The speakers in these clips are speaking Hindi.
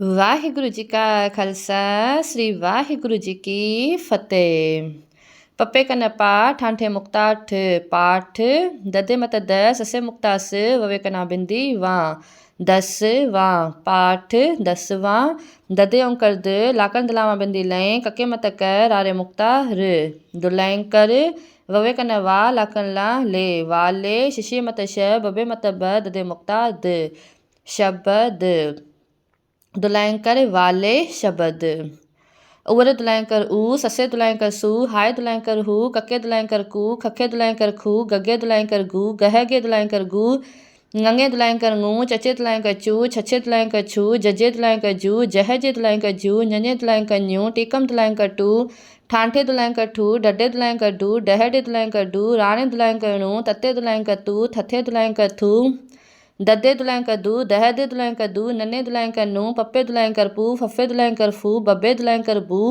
ਵਾਹਿਗੁਰੂ ਜੀ ਕਾ ਖਾਲਸਾ, ਸ੍ਰੀ ਵਾਹਿਗੁਰੂ ਜੀ ਕੀ ਫਤਿਹ। ਪੱਪੇ ਕਨ ਪਾਠ ਆਂਠੇ ਮੁਕਤਾਠ ਪਾਠ, ਦਦੇ ਮਤ ਦਸ ਅਸੇ ਮੁਕਤਾਸ, ਵਵੇ ਕਨਾ ਬਿੰਦੀ ਵਾ। ਦਸ ਵਾ, ਪਾਠ ਦਸ ਵਾ। ਦਦੇ ਓਂਕਰ ਦ, ਲਾਕਨ ਦਲਾਵਾ ਬਿੰਦੀ ਲੈ, ਕਕੇ ਮਤ ਕਰ ਆਰੇ ਮੁਕਤਾ ਰ ਦੁਲੈਂ ਕਰ ववे कन वा लखन ला ले वाले शिशि मत श बबे मत ब ददे मुक्ता द शब्द दुलैंकर वाले शब्द। उवर दुलैंकर ऊ, ससे दुलैंकर सू, हाय दुलैंकर हु, कके दुलैंकर कू, खखे दुलैंकर खू, गगे दुलैंकर गु, गहगे दुलैंकर गु गंगे दुलैंकर गू चचे दुलैंकर चू, छछे दुलैंकर छू, जजे दुलैंकर जू, जहजे दुलैंकर जू नने दुलैंकर न्यू, टीकम दुलैंकर टू, ठांठे दुलैंकर ठू डडे दुलैंकर डू, डहडे दुलैंकर डू, राणे दुलैंकर णू तते दुलैंकर तू थथे दुलैंकर थू। दद्दे दुलैं कर दू, दहदे दुलैं कर दू, नन्हे दुलैं कर नू, पप्पे दुलैं कर पू, फफे दुलैं कर फू, बब्बे दुलैं कर बू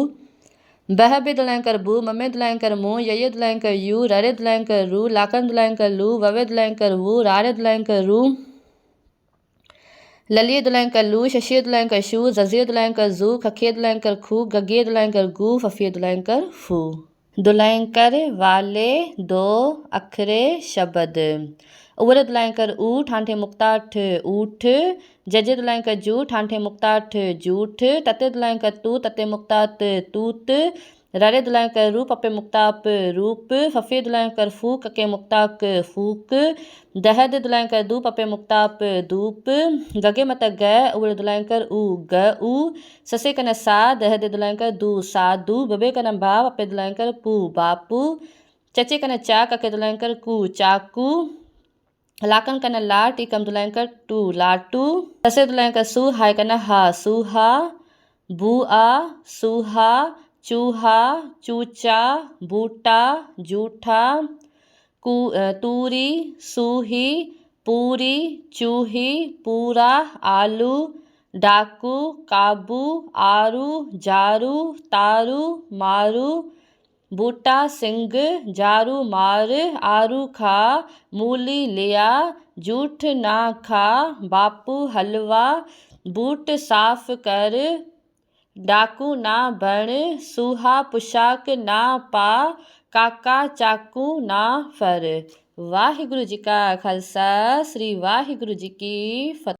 बहबे दुलैं कर बू, मम्मे दुलैं कर मू, यये दुलैं कर यू, ररे दुलैं कर रू, लाकन दुलैं कर लू, ववे दुलैं कर वू, रारे दुलैं कर रू, ललिए दुलैं कर लू शशि दुलैं कर शू, जजिए दुलैं कर जू, खखिए दुलैं कर खू गगिए दुलैं कर गू, फफिए दुलैं कर फू। दुल्हैंकर वाले दो अखरे शब्द। उवर दुल्हैंकर ऊ ठांठे मुक्ताठ ऊठ। जजे दुल्हैंकर जू ठांठे मुक्ताठ जूठ। तते दुल्हैंकर तू तते मुक्तात तूत। रारे दुलाय कर रूप अपे मुक्ताप रूप, फफे दुलाय कर फूक अके मुक्ताक फूक, दहद दुलाय कर दूप अपे मुक्ताप दूप, गगे मत ग उड़ दुलाय कर ऊ ग ऊ ससे कन सा, दहद दुलाय कर दू सा दू, बबे कन भाव अपे दुलाय कर पू बापू, चचे कन चा कके दुलाय कर कू चाकू, लाकन कन ला टीकम दुलाय कर टू लाटू, ससे दुलाय कर सू, हाय कन हा सुहा बू आ सुहा चूहा, चूचा, बूटा, जूठा तूरी, सूही, पूरी, चूही, पूरा, आलू, डाकू, काबू, आरू, जारू, तारू, मारू, बूटा सिंह जारू, मार, आरू खा, मूली, लिया, जूठ ना खा, बापू, हलवा, बूट साफ़ कर डाकू ना बण सूहा पोशाक ना पा ਕਾਕਾ ਚਾਕੂ ਨਾ ਫਰ ਵਾਹਿਗੁਰੂ ਜੀ ਕਾ ਖਾਲਸਾ ਸ੍ਰੀ ਵਾਹਿਗੁਰੂ ਜੀ ਕੀ ਫਤਿਹ